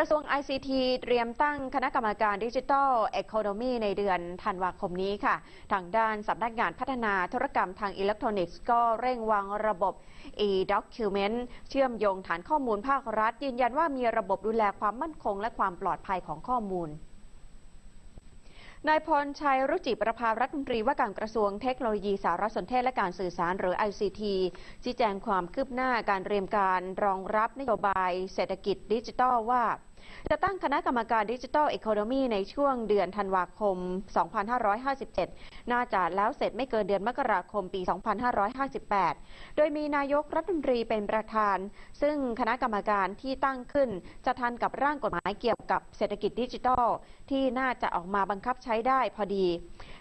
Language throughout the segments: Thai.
ระทรวง ICT เตรียมตั้งคณะกรรมการดิจิทัล Economy ในเดือนธันวาคมนี้ค่ะ ทางด้านสำนักงานพัฒนาธุรกรรมทางอิเล็กทรอนิกส์ก็เร่งวางระบบ e-document เชื่อมโยงฐานข้อมูลภาครัฐ ยืนยันว่ามีระบบดูแลความมั่นคงและความปลอดภัยของข้อมูลนายพรชัยรุจิประภารัฐมนตรีว่าการกระทรวงเทคโนโลยีสารสนเทศและการสื่อสารหรือ ICT ชี้แจงความคืบหน้าการเตรียมการรองรับนโยบายเศรษฐกิจดิจิทัลว่า จะตั้งคณะกรรมการดิจิทัล e อ o n o m y ในช่วงเดือนธันวาคม 2557 น่าจะแล้วเสร็จไม่เกินเดือนมกราคมปี 2558 โดยมีนายกรัฐมนตรีเป็นประธาน ซึ่งคณะกรรมการที่ตั้งขึ้น จะทันกับร่างกฎหมายเกี่ยวกับเศรษฐกิจดิจิทัล ที่น่าจะออกมาบังคับใช้ได้พอดี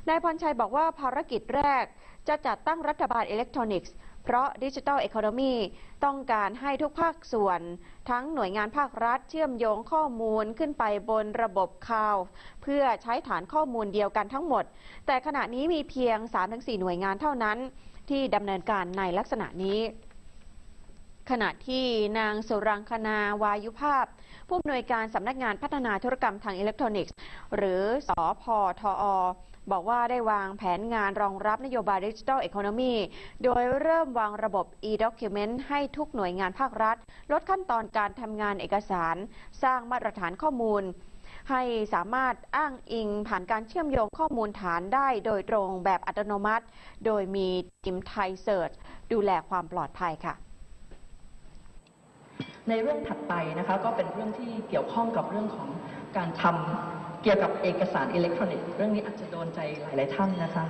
นายพรชัยบอกว่าภารกิจแรกจะจัดตั้งรัฐบาลอิเล็กทรอนิกส์ เพราะดิจิทัลเอคอนมีต้องการให้ทุกภาคส่วน ทั้งหน่วยงานภาครัฐเชื่อมโยงข้อมูลขึ้นไปบนระบบคลาวด์เพื่อใช้ฐานข้อมูลเดียวกันทั้งหมด แต่ขณะนี้มีเพียง 3-4 หน่วยงานเท่านั้น ที่ดำเนินการในลักษณะนี้ ขณะที่นางสุรังคณาวายุภาพ ผู้อำนวยการสำนักงานพัฒนาธุรกรรมทางอิเล็กทรอนิกส์ หรือสอพอทอบอกว่าได้วางแผนงานรองรับนโยบายดิจิทัลเอ o n o m y โดยเริ่มวางระบบ e-document ให้ทุกหน่วยงานภาครัฐ ลดขั้นตอนการทำงานเอกสาร สร้างมาตรฐานข้อมูล ให้สามารถอ้างอิงผ่านการเชื่อมโยงข้อมูลฐานได้โดยตรงแบบอัตโนมัติ โดยมีทีมไทยเซิร์ชดูแลความปลอดภัยค่ะ ในเรื่องถัดไปนะคะก็เป็นเรื่องที่เกี่ยวข้องกับเรื่องของการทำเกี่ยวกับเอกสารอิเล็กทรอนิกส์เรื่องนี้อาจจะโดนใจหลาย ๆ ท่านนะคะ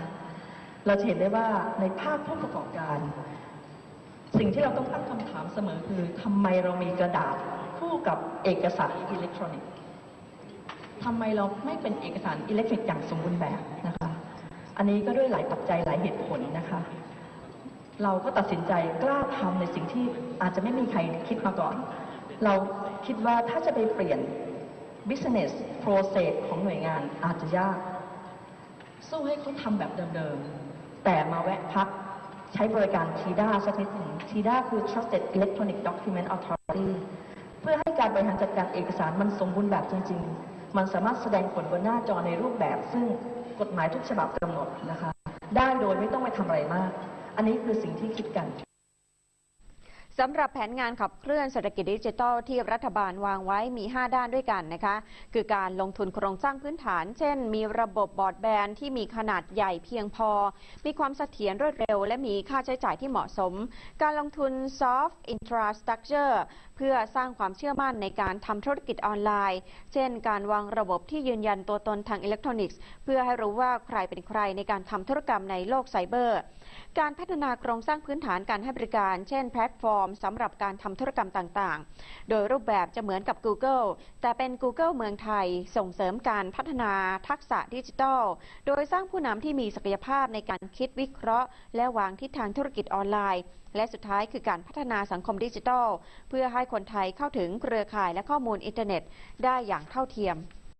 เราเห็นได้ว่าในภาคผู้ประกอบการ สิ่งที่เราต้องตั้งคำถามเสมอคือทำไมเรามีกระดาษคู่กับเอกสารอิเล็กทรอนิกส์ทำไมเราไม่เป็นเอกสารอิเล็กทรอนิกส์อย่างสมบูรณ์แบบนะคะ อันนี้ก็ด้วยหลายปัจจัยหลายเหตุผลนะคะ เราก็ตัดสินใจกล้าทำในสิ่งที่อาจจะไม่มีใครคิดมาก่อน เราคิดว่าถ้าจะไปเปลี่ยน business process ของหน่วยงานอาจจะยาก สู้ให้เขาทำแบบเดิมๆ แต่มาแวะพักใช้บริการ TIDA สักนิดหนึ่ง TIDA คือ Trusted Electronic Document Authority เพื่อให้การบริหารจัดการเอกสารมันสมบูรณ์แบบจริง ๆ มันสามารถแสดงผลบนหน้าจอในรูปแบบ ซึ่งกฎหมายทุกฉบับกำหนดนะคะ ได้โดยไม่ต้องไปทำอะไรมาก อันนี้คือสิ่งที่คิดกันสำหรับแผนงานขับเคลื่อนเศรษฐกิจดิจิทัลที่รัฐบาลวางไว้มี 5 ด้านด้วยกันนะคะ คือการลงทุนโครงสร้างพื้นฐาน เช่น มีระบบบอร์ดแบนด์ที่มีขนาดใหญ่เพียงพอ มีความเสถียรรวดเร็ว และมีค่าใช้จ่ายที่เหมาะสม การลงทุนซอฟต์อินทราสตรักเจอร์ เพื่อสร้างความเชื่อมั่นในการทำธุรกิจออนไลน์ เช่น การวางระบบที่ยืนยันตัวตนทางอิเล็กทรอนิกส์ เพื่อให้รู้ว่าใครเป็นใครในการทำธุรกรรมในโลกไซเบอร์ การพัฒนาโครงสร้างพื้นฐานการให้บริการ เช่น แพลตฟอร์มสำหรับการทำธุรกรรมต่างๆ โดยรูปแบบจะเหมือนกับ Google แต่เป็น Google เมืองไทยส่งเสริมการพัฒนาทักษะดิจิทัล โดยสร้างผู้นำที่มีศักยภาพในการคิดวิเคราะห์ และวางทิศทางธุรกิจออนไลน์ และสุดท้ายคือการพัฒนาสังคมดิจิทัล เพื่อให้คนไทยเข้าถึงเครือข่ายและข้อมูลอินเทอร์เน็ตได้อย่างเท่าเทียม